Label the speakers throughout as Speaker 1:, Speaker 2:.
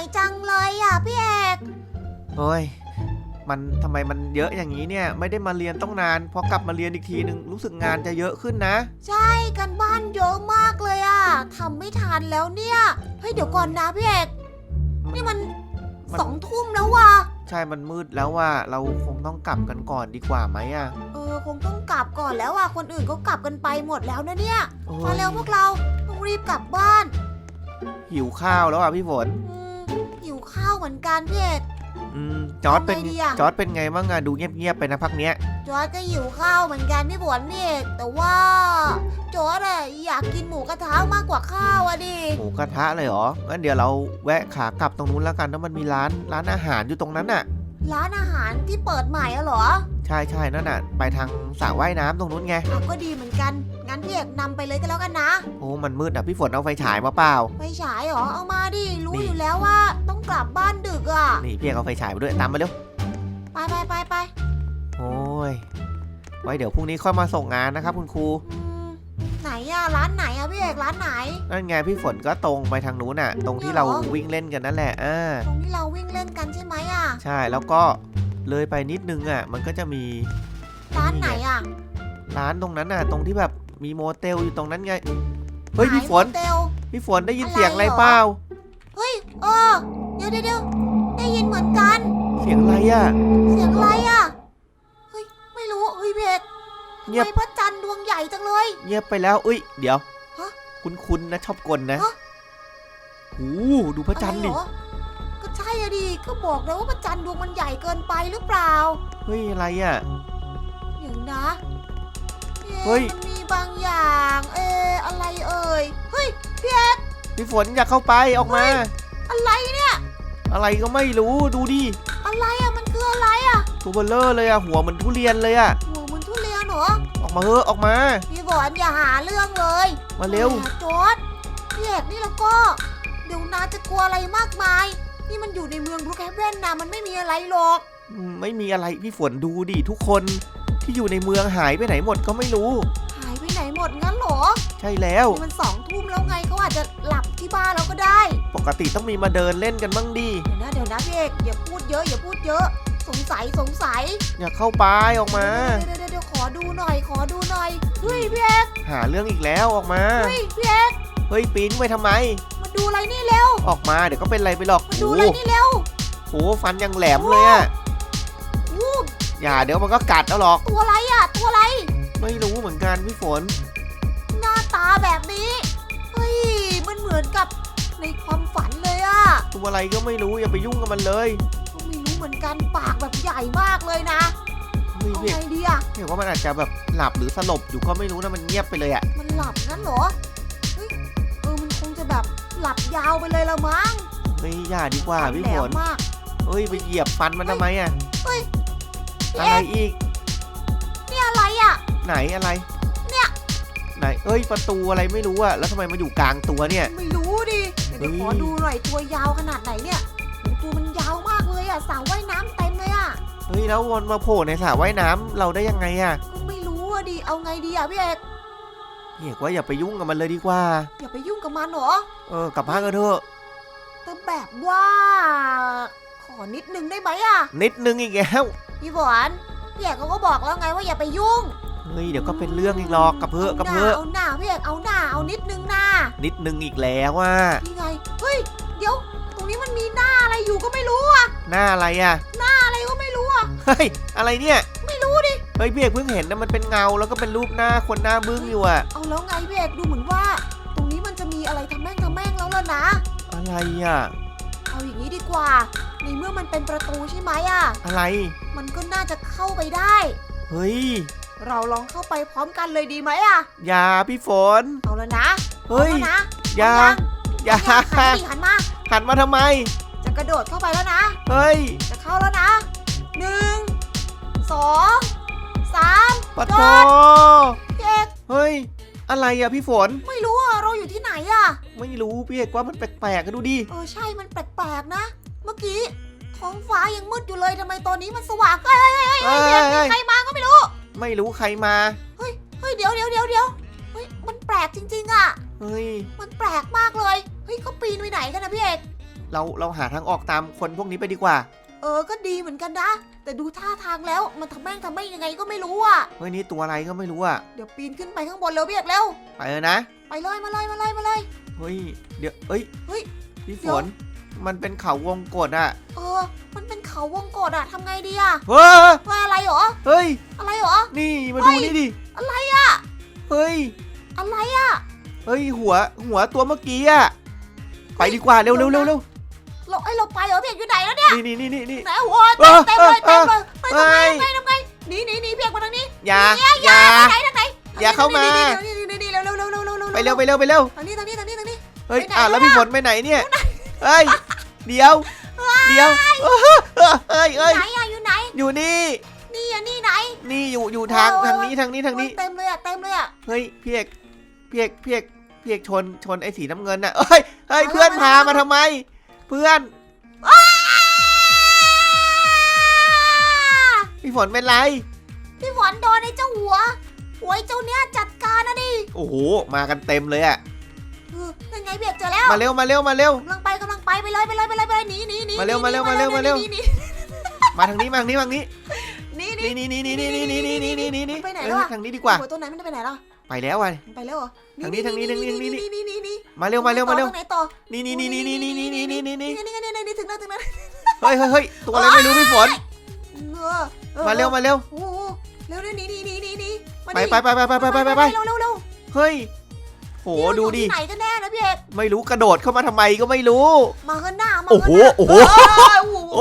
Speaker 1: อยจังเลยอะพี่เอก
Speaker 2: เฮ้ย มันทำไมมันเยอะอย่างนี้เนี่ย ไม่ได้มาเรียนต้องนาน พอกลับมาเรียนอีกทีนึงรู้สึกงานจะเยอะขึ้นนะ
Speaker 1: ใช่กันบ้านเยอะมากเลยอะทำไม่ทันแล้วเนี่ยเฮ้ยเดี๋ยวก่อนนะพี่เอกนี่มัน
Speaker 2: มัน
Speaker 1: สองทุ่มแล้วว่ะ
Speaker 2: ใช่ มันมืดแล้วว่าเราคงต้องกลับกันก่อนดีกว่าไหมอะ
Speaker 1: เออคงต้องกลับก่อนแล้วอะคนอื่นก็กลับกันไปหมดแล้วนะเนี่ย
Speaker 2: โอ้
Speaker 1: มายเร็วพวกเราต้องรีบกลับบ้าน
Speaker 2: หิวข้าวแล้วอะพี่ฝน
Speaker 1: อืมหิวข้าว เหมือนกันพี่เอก
Speaker 2: อืมจอร์ดเป็น
Speaker 1: ทำไงดีอะ
Speaker 2: จอร์ดเป็นไงบ้างอะดูเงียบๆไปนะพักเนี้ย
Speaker 1: จอร์ดก็หิวข้าวเหมือนกันพี่ฝนพี่เอกแต่ว่าจอร์ดอะอยากกินหมูกระทะมากกว่าข้าวอะดิ
Speaker 2: หมูกระทะเลยเหรอ งั้นเดี๋ยวเราแวะขากลับตรงนู้นแล้วกันแล้วมันมีร้านร้านอาหารอยู่ตรงนั้นน่ะ
Speaker 1: ร้านอาหารที่เปิดใหม่อะเหรอ
Speaker 2: ใช่ใช่นั่นน่ะ ไปทางสระว่ายน้ำตรงนู้นไง
Speaker 1: อะก็ดีเหมือนกัน งั้นพี่เอกนำไปเลยก็แล้วกันนะ
Speaker 2: โอ้มันมืดอะพี่ฝนเอาไฟฉายมาเปล่า
Speaker 1: ไฟฉายเหรอ เอามาดิ รู้
Speaker 2: นี่
Speaker 1: อยู่แล้วว่าต้องกลับบ้านดึกอะ
Speaker 2: นี่พี่เอกเอาไฟฉายมาด้วยตามมาเร็ว
Speaker 1: ไปไปไปไป
Speaker 2: โอ้ย ไว้เดี๋ยวพรุ่งนี้ค่อยมาส่งงานนะครับคุณครู
Speaker 1: อืมไหนอะร้านไหนอะพี่เอกร้านไหน
Speaker 2: นั่นไงพี่ฝนก็ตรงไปทางนู้นน่ะ ตรงที่เรา
Speaker 1: เนี่ยเหรอ
Speaker 2: วิ่งเล่นกันนั่นแหละอ่า
Speaker 1: ตรงที่เราวิ่งเล่นกันใช่ไหมอะ
Speaker 2: ใช่แล้วก็เลยไปนิดนึงอะ มันก็จะมี
Speaker 1: ร้านไหนอะ
Speaker 2: ร้านตรงนั้นน่ะ ตรงที่แบบ มีโมเตลอยู่ตรงนั้นไง เฮ้ยพี่ฝน
Speaker 1: ขายโมเตล
Speaker 2: พี่ฝนได้ยิน
Speaker 1: อะไร
Speaker 2: เสียงอะไร
Speaker 1: เหรอ
Speaker 2: เปล่า
Speaker 1: เฮ้ยเออเดี๋ยวเดี๋ยวเดี๋ยวได้ยินเหมือนกัน
Speaker 2: เสียงอะไรอะ
Speaker 1: เสียงอะไรอะเฮ้ย ไม่รู้เฮ้ยพี่เอกทำ
Speaker 2: เงียบ
Speaker 1: ไมพระจันทร์ดวงใหญ่จังเลย
Speaker 2: เงียบไปแล้ว อุ้ย เดี๋ยว
Speaker 1: ฮะ
Speaker 2: คุ้นๆนะชอบกลนะ
Speaker 1: ฮะ
Speaker 2: หูดูพระจันทร์
Speaker 1: อะไร
Speaker 2: ดิ
Speaker 1: เหรอก็ใช่อะดิ ก็บอกแล้วว่าพระจันทร์ดวงมันใหญ่เกินไปหรือเปล่า
Speaker 2: เฮ้ยอะไรอะ
Speaker 1: เดี๋ยวนะอ๊ะ
Speaker 2: เฮ้ย
Speaker 1: มันมีบางอย่าง เอออะไรเอ่ย เฮ้ย
Speaker 2: พี่ฝนอย่าเข้าไปออกมา
Speaker 1: อะไรเนี่ย
Speaker 2: อะไรก็ไม่รู้ดูดิ
Speaker 1: อะไรอะมันคืออะไรอะ
Speaker 2: ตัวเบลเลอร์เลยอะหัวเหมือนทุเรียนเลยอะ
Speaker 1: หัวเหมันทุเรียนเหรอ
Speaker 2: ออกมาเถอะออกมา
Speaker 1: พี่ฝนอย่าหาเรื่องเลย
Speaker 2: มาเร็ว
Speaker 1: แหโจอดพี่เอกนี่แล้วก็ เดี๋ยวนาจะกลัวอะไรมากมาย นี่มันอยู่ในเมืองบรูคแฮเวนนะมันไม่มีอะไรหรอก
Speaker 2: อืมไม่มีอะไรพี่ฝนดูดิทุกคน ที่อยู่ในเมืองหายไปไหนหมดก็ไม่รู้
Speaker 1: หายไปไหนหมดงั้นเหรอ
Speaker 2: ใช่แล้ว
Speaker 1: นี่มันสองทุ่มแล้วไงเขาอาจจะหลับที่บ้านแล้วก็ได้
Speaker 2: ปกติต้องมีมาเดินเล่นกันบ้างดิ
Speaker 1: เดี๋ยวนะเดี๋ยวนะพี่เอกอย่าพูดเยอะอย่าพูดเยอะ สงสัยสงสัย
Speaker 2: อย่าเข้าไปออกมา
Speaker 1: เดี๋ยวเดี๋ยวเดี๋ยวขอดูหน่อย ขอดูหน่อยเฮ้ยพี่เอก
Speaker 2: หาเรื่องอีกแล้วออกมา
Speaker 1: เฮ้ยพี่เอก
Speaker 2: เฮ้ยปีนไปทำไม
Speaker 1: มาดูอะไรนี่เร็ว
Speaker 2: ออกมาเดี๋ยวก็เป็นไรไปหรอก
Speaker 1: มาดู
Speaker 2: โอ้
Speaker 1: อะไรนี่เร็ว
Speaker 2: โหฟันยังแหลมเลยอะ
Speaker 1: อู้
Speaker 2: อย่าเดี๋ยวมันก็กัดเอาหรอก
Speaker 1: ตัวอะไรอะ ตัวอะไร
Speaker 2: ไม่รู้เหมือนกันพี่ฝน
Speaker 1: หน้าตาแบบนี้ เฮ้ย มันเหมือนกับในความฝันเลยอะ
Speaker 2: ตัวอะไรก็ไม่รู้อย่าไปยุ่งกับมันเลย
Speaker 1: ก็ไม่รู้เหมือนกันปากแบบใหญ่มากเลยนะ
Speaker 2: เฮ้ย
Speaker 1: เอา
Speaker 2: พี่
Speaker 1: ไงดีอะ
Speaker 2: เห็นว่ามันอาจจะแบบหลับหรือสลบอยู่ก็ไม่รู้นะมันเงียบไปเลยอะ
Speaker 1: มันหลับงั้นเหรอ เฮ้ย เออ มันคงจะแบบหลับยาวไปเลยละมั้ง
Speaker 2: เฮ้ยอย่าดีกว่าพี่
Speaker 1: แหล
Speaker 2: ฝ
Speaker 1: ม
Speaker 2: น
Speaker 1: มาก
Speaker 2: เฮ้ยไปเหยียบฟันมันทำไมอะ
Speaker 1: พี่
Speaker 2: อะ
Speaker 1: เอ
Speaker 2: ไร
Speaker 1: ก
Speaker 2: อีก
Speaker 1: นี่อะไรอะ
Speaker 2: ไหนอะไร
Speaker 1: เนี่ย
Speaker 2: ไหน เอ้ย ประตูอะไรไม่รู้อะแล้วทำไมมาอยู่กลางตัวเนี่ย
Speaker 1: ไม่รู้ดิ เดี๋ยว
Speaker 2: เฮ้ย
Speaker 1: ขอดูหน่อยตัวยาวขนาดไหนเนี่ยโอ้ตัวมันยาวมากเลยอะสาวว่ายน้ำเต็มเลยอะ
Speaker 2: เฮ้ย แล้ววนมาโผล่ในสระว่ายน้ำเราได้ยังไงอะ
Speaker 1: ก็ไม่รู้อะดิ เอาไงดีอะพี่เอก
Speaker 2: พี่เอกว่าอย่าไปยุ่งกับมันเลยดีกว่า
Speaker 1: อย่าไปยุ่งกับมันเหรอ
Speaker 2: เออกลับบ้านกันเถอะ
Speaker 1: แต่แบบว่า ขอนิดนึงได้ไหมอะ
Speaker 2: นิดนึงอีกแล้ว
Speaker 1: พี่ฝนพี่เอกเขาก็บอกแล้วไงว่าอย่าไปยุ่ง
Speaker 2: เฮ้ยเดี๋ยวก็เป็นเรื่องอีกหรอกกับเพื่อะกับ
Speaker 1: หน้า
Speaker 2: เพื่อะ
Speaker 1: เอาหน้าพี่เอกเอาหน้าเอานิดนึงหน้า
Speaker 2: นิดนึงอีกแล้วว่า
Speaker 1: นี่ไงเฮ้ยเดี๋ยว ตรงนี้มันมีหน้าอะไรอยู่ก็ไม่รู้
Speaker 2: หน้าอะไรอะ
Speaker 1: อะไรก็ไม่รู้อะ
Speaker 2: เฮ้ยอะไรเนี่ย
Speaker 1: ไม่รู้ดิ
Speaker 2: เฮ้ยพี่เอกเพิ่งเห็นนะมันเป็นเงาแล้วก็เป็นรูปหน้าคนหน้าบึ้งอยู่อะ
Speaker 1: เอาแล้วไงพี่เอกดูเหมือนว่า ตรงนี้มันจะมีอะไรทำแม่งทำแม่งแล้วล่ะนะ
Speaker 2: อะไรอะ
Speaker 1: เอาอย่างนี้ดีกว่า ในเมื่อมันเป็นประตูใช่ไหมอะ
Speaker 2: อะไร
Speaker 1: มันก็น่าจะเข้าไปได้
Speaker 2: เฮ้ย
Speaker 1: เราลองเข้าไปพร้อมกันเลยดีไหมอะ
Speaker 2: อย่าพี่ฝน
Speaker 1: เอาแล้วนะ
Speaker 2: เฮ้ย
Speaker 1: อาแล้วนะ
Speaker 2: อย่า
Speaker 1: เอ
Speaker 2: ย่า
Speaker 1: หันมาดิหันมา
Speaker 2: หันมาทำไม
Speaker 1: จะกระโดดเข้าไปแล้วนะ
Speaker 2: เฮ้ย
Speaker 1: จะเข้าแล้วนะหนึ่งสองสาม
Speaker 2: ปะ
Speaker 1: โด
Speaker 2: โต
Speaker 1: ดพี่เอก
Speaker 2: เฮ้ย อะไรอะพี่ฝน
Speaker 1: ไม่รู้อะเราอยู่ที่ไหนอะ
Speaker 2: ไม่รู้พี่เอกว่ามันแปลกๆกันดูดิ
Speaker 1: เออใช่มันแปลกๆนะ เมื่อกี้ท้องฟ้ายังมืดอยู่เลยทำไมตอนนี้มันสว่างเอ้ยเฮ้ยเฮ้ยเฮ้ย
Speaker 2: เอ้ย
Speaker 1: ใครมาก็ไม่รู้
Speaker 2: ไม่รู้ใครมา
Speaker 1: เฮ้ยเดี๋ยวเดี๋ยวเดี๋ยวเดี๋ยวเฮ้ยมันแปลกจริงๆอะ
Speaker 2: เฮ้ย
Speaker 1: มันแปลกมากเลยเฮ้ยเขาปีนไปไหนกันนะพี่เอก
Speaker 2: เราเราหาทางออกตามคนพวกนี้ไปดีกว่า
Speaker 1: เออก็ดีเหมือนกันนะ แต่ดูท่าทางแล้วมันทำแม่งทำไม่ยังไงก็ไม่รู้อะ
Speaker 2: เฮ้ยนี่ตัวอะไรก็ไม่รู้อะ
Speaker 1: เดี๋ยวปีนขึ้นไปข้างบนเร็วเบียกเร็ว
Speaker 2: ไปเลยนะ
Speaker 1: ไปเลยมาเลยมาเลยมาเลย
Speaker 2: เฮ้ย เดี๋ยวเอ้ย
Speaker 1: เฮ้ย
Speaker 2: พี่
Speaker 1: เดี๋
Speaker 2: ฝ
Speaker 1: ยว
Speaker 2: นมันเป็นเขาวงกดอะ
Speaker 1: เออ มันเป็นเขาวงกดอะทำไงดีอะ
Speaker 2: เฮ้ย
Speaker 1: ว่าอะไรหรอ
Speaker 2: เฮ้ย
Speaker 1: อะไรหรอ
Speaker 2: นี่มา
Speaker 1: เฮ้
Speaker 2: ดู
Speaker 1: ย
Speaker 2: นี่ดิ
Speaker 1: อะไรอะ
Speaker 2: เฮ้ย
Speaker 1: อะไรอะ
Speaker 2: เฮ้ยหัวหัวตัวเมื่อกี้อะ ไปดีกว่าเร็วเร็วเร็วเร็ว
Speaker 1: เราไอ้ยเราไปเหรอเพียกอยู่ไหนแล้วเนี่ย
Speaker 2: นี่นี่นี่นี่นี่
Speaker 1: ไหนโอ้โหเต็มเต็มเลยเต็มเลยไปทำไง
Speaker 2: เฮ้ย
Speaker 1: ทำไงทำไงหนีหนีหนีเพียกมาทางนี้
Speaker 2: อย่าอย่า
Speaker 1: ไหนทางไหน
Speaker 2: อย่าเข้ามา
Speaker 1: นี่นี่นี่นี่เร็วเร็วเร็วเร็วเร็วเร็ว
Speaker 2: ไปเร็วไปเร็วไปเร็ว
Speaker 1: ทางนี้ทางนี้ทางนี้ทางนี้
Speaker 2: เฮ้ย
Speaker 1: ไปไหน
Speaker 2: อะแล้ว
Speaker 1: แล้ว
Speaker 2: พี่
Speaker 1: อะ
Speaker 2: ฝนไปไหนเนี่ยเฮ้ย เดี๋ยว เดี๋ยวเฮ้ยเฮ้ย
Speaker 1: ไหนอะอยู่ไหน
Speaker 2: อยู่นี่
Speaker 1: นี่อะนี่ไหน
Speaker 2: นี่อยู่อยู่ทาง
Speaker 1: เออ
Speaker 2: ทางนี้ทางนี้ทางนี้
Speaker 1: โอ้ยเต็มเลยอะเต็มเลยอะ
Speaker 2: เฮ้ยพี่เอกพี่เอกพี่เอกพี่เอกชนชนไอ้สีน้ำเงินน่ะเอ้ย เฮ้ย
Speaker 1: เอา
Speaker 2: เพื่อน
Speaker 1: มา
Speaker 2: พา
Speaker 1: เอามาม
Speaker 2: มาทำไม เพื่อนพี่ฝนเป็นไร
Speaker 1: พี่ฝนโดนไอ้เจ้าหัวหัวไอ้เจ้าเนี้ยจัดการนะดิ
Speaker 2: โอ้โห มากันเต็มเลยอะ
Speaker 1: เออยังไงเบียกเจอแล้ว
Speaker 2: มาเร็วมาเร็วมาเร็ว
Speaker 1: กำลังไปกำลังไปไปเลยไปเลยไปเลยไปเลยหนีหนีหนี
Speaker 2: มาเร็ว
Speaker 1: หนี
Speaker 2: มาเร็วมาเร็ว
Speaker 1: หนี
Speaker 2: มาเร็ว
Speaker 1: หนีหนี
Speaker 2: มาทางนี้มาทางนี้มาทางนี้
Speaker 1: หนีหนี
Speaker 2: นี่นี่นี่นี่นี่นี่นี่นี่นี่นี่นี่
Speaker 1: ไปไหน
Speaker 2: เอ
Speaker 1: แล้ว
Speaker 2: อ
Speaker 1: อะ
Speaker 2: ทางนี้ดีกว่า
Speaker 1: หัวตัวไหนมันจะไปไหนล่ะ
Speaker 2: ไปแล้วอะ
Speaker 1: มันไปแล้วเหรอ
Speaker 2: ทางนี้ทางนี้ทางนี้ทางนี้
Speaker 1: นี่นี่นี่นี่
Speaker 2: มาเร็วมาเร็วมาเร็ว
Speaker 1: ตรงไหนต่อ
Speaker 2: นี่นี่นี่นี่นี่นี่นี่นี่นี่นี่
Speaker 1: นี่นี่นี่นี่ถึงแล้วถึงแล้ว
Speaker 2: เฮ้ยเฮ้ยเฮ้ยตัวอะไรไม่รู้พี่ฝน
Speaker 1: เออออ
Speaker 2: มาเร็วมาเร็ว
Speaker 1: โอ้โหเร็วเร็วหนีหนีหนีหนีหนีมา
Speaker 2: ไป
Speaker 1: ดิ
Speaker 2: ไปไปไปไปไปไปไปไป
Speaker 1: เร็วเร็วเร็ว
Speaker 2: เฮ้ยโห
Speaker 1: นี่เรา
Speaker 2: ดู
Speaker 1: อยู่
Speaker 2: ดิ
Speaker 1: ที่ไหนกันแน่นะพี่เอก
Speaker 2: ไม่รู้กระโดดเข้ามาทำไมก็ไม่รู้
Speaker 1: มาข้างหน้ามา
Speaker 2: โอ้โห
Speaker 1: ข้างน้า
Speaker 2: โอ้โห
Speaker 1: เอ้ยโอ้โห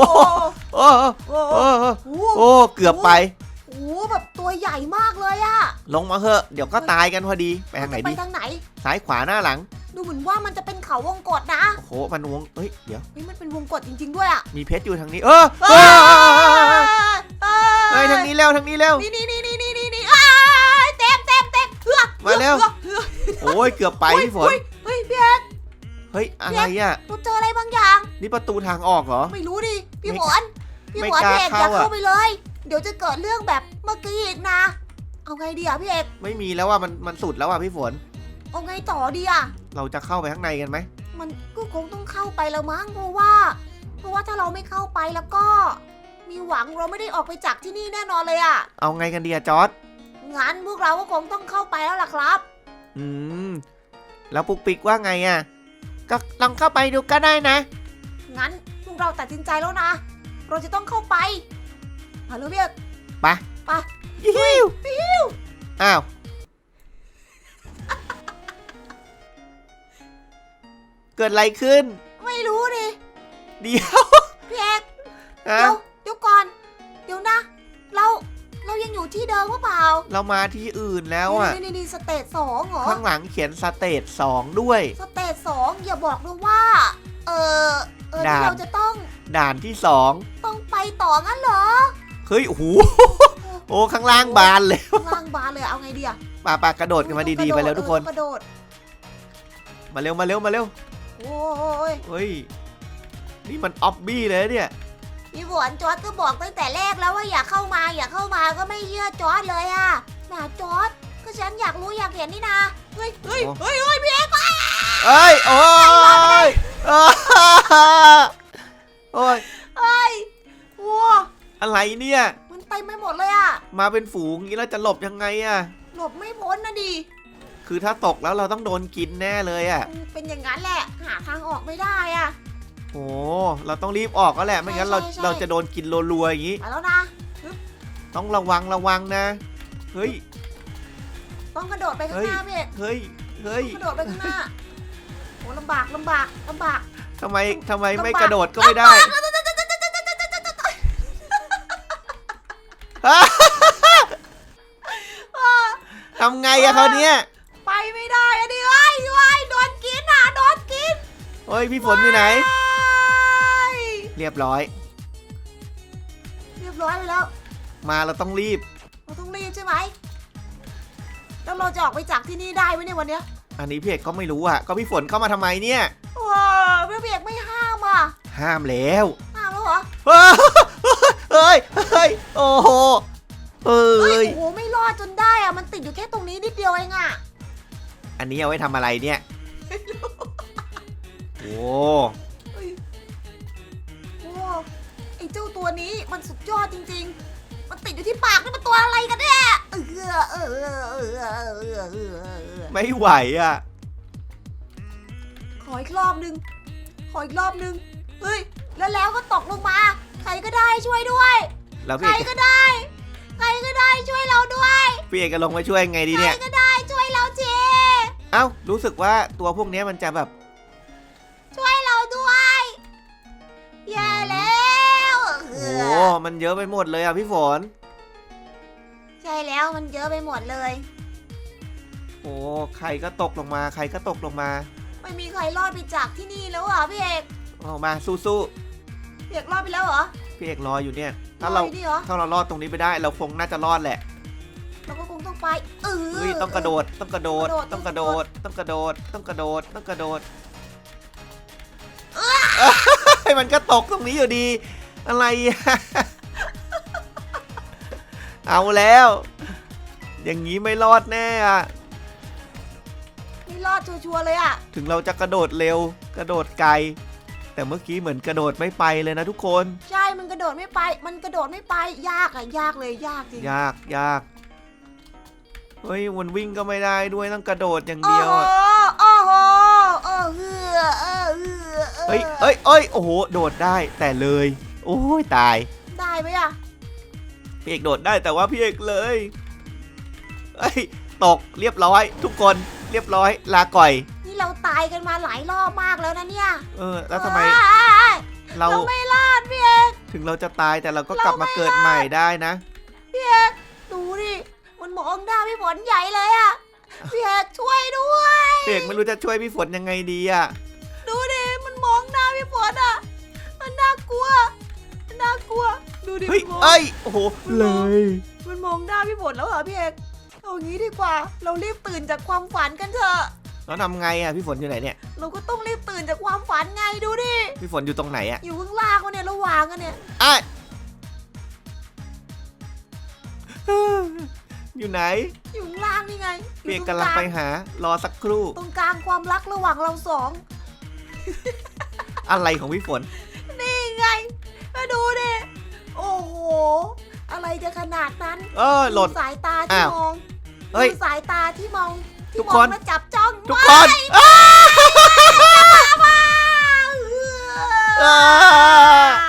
Speaker 2: โอ้โห
Speaker 1: โอ้โห
Speaker 2: โอ้โห
Speaker 1: โอ้โห
Speaker 2: โอ้เกือบไป
Speaker 1: โอ้โหแบบตัวใหญ่มากเลยอะ
Speaker 2: ลงมาเหอะเดี๋ยวก็ตายกันพอดีไปทางไหน
Speaker 1: จะไป
Speaker 2: ดี
Speaker 1: ทางไหน
Speaker 2: ซ้ายขวาหน้าหลัง
Speaker 1: ดูเหมือนว่ามันจะเป็นเขาวงกตนะ
Speaker 2: โอ้โหมันวงเฮ้ยเดี๋ยว
Speaker 1: เฮ้ยมันเป็นวงกตจริง ๆ ด้วยอะ
Speaker 2: มีเพชรอยู่ทางนี้ เออเออเฮ้ยทางนี้เร็วทางนี้เร็ว
Speaker 1: นี่นี่นี่นี่นี่นี่นี่อ้ายเต็มเต็มเต็มเฮือก
Speaker 2: มาเร็ว
Speaker 1: ฮือกฮือก
Speaker 2: โอ้ยเกือบไปพี่ฝน
Speaker 1: เฮ้ยเฮ้ยพี่เอก
Speaker 2: เฮ้ยอะไรอะ
Speaker 1: เราเจออะไรบางอย่าง
Speaker 2: นี่ประตูทางออกเหรอ
Speaker 1: ไม่รู้ดิพี่
Speaker 2: ไม่
Speaker 1: ฝนพี่
Speaker 2: ไม่
Speaker 1: ฝน
Speaker 2: กล้า
Speaker 1: พี่เอกอย่า
Speaker 2: เข้าอะ
Speaker 1: เข้าไปเลย เดี๋ยวจะเกิดเรื่องแบบเมื่อกี้อีกนะ เอาไงดีอะพี่เอก
Speaker 2: ไม่มีแล้วอะมันมันสุดแล้วอะพี่ฝน
Speaker 1: เอาไงต่อดีอะ
Speaker 2: เราจะเข้าไปข้างในกันไหม
Speaker 1: มันก็คงต้องเข้าไปแล้วมั้งเพราะว่า เพราะว่าถ้าเราไม่เข้าไปแล้วก็ มีหวังเราไม่ได้ออกไปจากที่นี่แน่นอนเลยอะ
Speaker 2: เอาไงกันดีอะจอร์ด
Speaker 1: งั้นพวกเราก็คงต้องเข้าไปแล้วล่ะครับ
Speaker 2: อืมแล้วปุ๊กปิ๊กว่าไงอะ ก็ลองเข้าไปดูก็ได้นะ
Speaker 1: งั้นพวกเราตัดสินใจแล้วนะ เราจะต้องเข้าไปฮัลโหลพี่เอก
Speaker 2: ไป
Speaker 1: ไป
Speaker 2: ยิวอ้าว เกิดอะไรขึ้น
Speaker 1: ไม่รู้ดิ
Speaker 2: เดี๋ยว
Speaker 1: พี่เอก
Speaker 2: ฮะ
Speaker 1: เดี๋ยวเดี๋ยวก่อน เดี๋ยวนะ เราเรายังอยู่ที่เดิมหรือเปล่า
Speaker 2: เรามาที่อื่นแล้วอะ
Speaker 1: นี่นี่นี่สเตจสองเหรอ
Speaker 2: ข้างหลังเขียนสเตจสองด้วย
Speaker 1: สเตจสองอย่าบอกเลยว่า เออเออ
Speaker 2: ด่าน
Speaker 1: ที่เราจะต้อง
Speaker 2: ด่านที่สอง
Speaker 1: ต้องไปต่องั้นเหรอ
Speaker 2: เฮ้ยโอ้โห โอ้ข้างล่างบานเลย
Speaker 1: ข้างล่างบานเลยเอาไงดีอะ
Speaker 2: ป่าป่ากระโดดกันมาดีๆไปแล้วทุกคน
Speaker 1: เออกระโดด
Speaker 2: มาเร็วมาเร็วมาเร็ว
Speaker 1: โอ้ย
Speaker 2: เฮ้ยนี่มันออบบี้เลยเนี่ย
Speaker 1: พี่ฝนจอร์ดก็บอกตั้งแต่แรกแล้วว่าอย่าเข้ามาอย่าเข้ามาก็ไม่เชื่อจอร์ดเลยอะแหมจอร์ดก็ฉันอยากรู้อยากเห็นนี่นะเฮ้ยเฮ้ย
Speaker 2: โอ้
Speaker 1: เฮ้ยเฮ้ยพี่เอก
Speaker 2: เอ้ยโอ้ยเอ้ยโอ้ย
Speaker 1: เฮ้ยโว้
Speaker 2: อะไรเนี่ย
Speaker 1: มัน เต็มไปหมดเลยอะ
Speaker 2: มาเป็นฝูงงี้เราจะหลบยังไงอะ
Speaker 1: หลบไม่พ้นนะดิ
Speaker 2: คือถ้าตกแล้วเราต้องโดนกินแน่เลยอะ
Speaker 1: มันเป็นอย่างนั้นแหละ หาทางออกไม่ได้อะ
Speaker 2: โอ้เราต้องรีบออกก็แหละไม่งั้นเรา
Speaker 1: ใช่ใช่
Speaker 2: เราจะโดนกินรัวๆอย่างนี้
Speaker 1: ไปแล้วนะ
Speaker 2: ต้องระวังระวังนะ เฮ้ย
Speaker 1: ต้องกระโดดไปข้างหน้าพี่เอก
Speaker 2: เฮ้ย เฮ้ย
Speaker 1: ต้องกระโดดไปข้างหน้า โอ้ลำบากลำบากลำบาก
Speaker 2: ทำไมทำไมไม่
Speaker 1: ลำบาก
Speaker 2: กระโดดก็ไม่ได้ ทำไงอะเขาวเนี้ย
Speaker 1: ไปไม่ได้อะดิไอ้ยไอ้ยโดนกินอะโดนกิน
Speaker 2: เฮ้ยพี่ฝนอยู่ไหน
Speaker 1: ว้าย
Speaker 2: เรียบร้อย
Speaker 1: เรียบร้อยไปแล้ว
Speaker 2: มาเราต้องรีบ
Speaker 1: เราต้องรีบใช่ไหมแล้วเราจะออกไปจากที่นี่ได้ไหมเนี่ยวันเนี้ย
Speaker 2: อันนี้พี่เอกก็ไม่รู้อะก็พี่ฝนเข้ามาทำไมเนี่ย
Speaker 1: ว้าวพี่เบียกไม่ห้ามอะ
Speaker 2: ห้ามแล้ว
Speaker 1: ห้ามแล้วเหรอ
Speaker 2: เฮ้ยเฮ้ยโอ้โหเฮ้
Speaker 1: ยโอ้โหไม่รอดจนได้อะมันติดอยู่แค่ตรงนี้นิดเดียวเองอะ
Speaker 2: อันนี้เอาไว้ทำอะไรเนี่ยโอ้โอ้ไอ้
Speaker 1: เจ้าตัวนี้มันสุดยอดจริง ๆ มันติดอยู่ที่ปากนี่มันตัวอะไรกันเนี่ยเออเออเออเออเออเออ
Speaker 2: ไม่ไหวอะ
Speaker 1: ขออีกรอบนึงขออีกรอบนึงเฮ้ยแล้วแล้วก็ตกลงมา รก็ได้ช่วยด้วย
Speaker 2: แล้ว
Speaker 1: ใค
Speaker 2: พี่
Speaker 1: ร
Speaker 2: เอก
Speaker 1: ก็ได้ ใครก็ได้ช่วยเราด้วย
Speaker 2: พี่เอกจะลงมาช่วยไงดี
Speaker 1: ใคร
Speaker 2: เนี่ย
Speaker 1: ก็ได้ช่วยเราที
Speaker 2: เอ้า รู้สึกว่าตัวพวกเนี้ยมันจะแบบ
Speaker 1: ช่วยเราด้วยแย่แล้ว
Speaker 2: โอ้โห มันเยอะไปหมดเลยอะพี่ฝน
Speaker 1: ใช่แล้วมันเยอะไปหมดเลย
Speaker 2: โอ้ใครก็ตกลงมา ใครก็ตกลงมา
Speaker 1: ไม่มีใครรอดไปจากที่นี่แล้วเหรอพี่เอก
Speaker 2: เอามาสู้
Speaker 1: พี่เอกรอดไปแล้วเหรอ
Speaker 2: ๆพี่เอกรออยู่เนี่ย ถ้าเรา
Speaker 1: อดอยู่นี่เหรอ
Speaker 2: ถ้าเรารอดตรงนี้ไปได้ เราคงน่าจะรอดแหละ
Speaker 1: เราก็คงต้องไปเออ
Speaker 2: เฮ้ยต้องกระโดด ต้องกระโดด
Speaker 1: กระโดด
Speaker 2: ต้องกระโดด ต้องกระโดด ต้องกระโดดต้องกระโดดให้มันก็ตกตรงนี้อยู่ดี อะไรอะ เอาแล้ว อย่างนี้ไม่รอดแน่อะ
Speaker 1: นี่รอดชัวร์ๆเลยอะ
Speaker 2: ถึงเราจะกระโดดเร็ว กระโดดไกล แต่เมื่อกี้เหมือนกระโดดไม่ไปเลยนะทุกคน
Speaker 1: ใช่มันกระโดดไม่ไป มันกระโดดไม่ไป ยากอะยากเลยยากจริง
Speaker 2: ยากยากเฮ้ยมันวิ่งก็ไม่ได้ด้วยต้องกระโดดอย่าง
Speaker 1: โอ้
Speaker 2: เดียว
Speaker 1: โห
Speaker 2: อะ
Speaker 1: โอ้โหเออเฮือเออเฮือออ
Speaker 2: เฮ้ยเอ้ยเอ้ยโอ้โหโดดได้แต่เลย โอ้ยตาย
Speaker 1: ได้ไหมอะ
Speaker 2: พี่เอกโดดได้แต่ว่าพี่เอกเลยเอ้ยตกเรียบร้อย ทุกคนเรียบร้อยลาก่อย
Speaker 1: นี่เราตาย กันมาหลายรอบมากแล้วนะเนี่ย
Speaker 2: เออ แล้วทำไม
Speaker 1: เอ้ย
Speaker 2: เรา
Speaker 1: เราไม่รอดพี่เอก
Speaker 2: ถึงเราจะตายแต่เราก็กลับมาเกิดใหม่ได้นะ
Speaker 1: พี่เอกดูดิมันมองหน้าพี่ฝนใหญ่เลยอะพี่เอกช่วยด้วย
Speaker 2: พี่เอกไม่รู้จะช่วยพี่ฝนยังไงดีอะ
Speaker 1: ดูดิมันมองหน้าพี่ฝนอะมันน่ากลัวมันน่ากลัวดูดิ
Speaker 2: เฮ้ย
Speaker 1: มันมอง
Speaker 2: เอ้ยโอ้โหเลย
Speaker 1: มันมองหน้าพี่ฝนแล้วเหรอพี่เอกเอางี้ดีกว่า เรารีบตื่นจากความฝันกันเถอะ
Speaker 2: แล้วทำไงอะพี่ฝนอยู่ไหนเนี่ย
Speaker 1: เราก็ต้องรีบตื่นจากความฝันไงดูดิ
Speaker 2: พี่ฝนอยู่ตรงไหนอะ
Speaker 1: อยู่ข้างล่างวะเนี่ยระหว่างกันเนี่ย
Speaker 2: อะอยู่ไหน
Speaker 1: อยู่ข้างล่างนี่ไงอ
Speaker 2: พี่เอก
Speaker 1: ยู่
Speaker 2: กำลังไปหารอสักครู่
Speaker 1: ตรงกลางความรักระหว่างเราสอง
Speaker 2: อะไรของพี่ฝน
Speaker 1: นี่ไงมาดูดิ โอ้โห อะไรจะขนาดนั้น
Speaker 2: เออหล่น
Speaker 1: ดูสายตาที่
Speaker 2: อ้าว
Speaker 1: มอง
Speaker 2: เฮ้ย
Speaker 1: ดูสายตาที่มอง ที่
Speaker 2: ทุก
Speaker 1: มอ
Speaker 2: ค
Speaker 1: ง
Speaker 2: น
Speaker 1: แล้วจับจ้อง
Speaker 2: ทุกคนอ้า
Speaker 1: ว้าว
Speaker 2: อ้า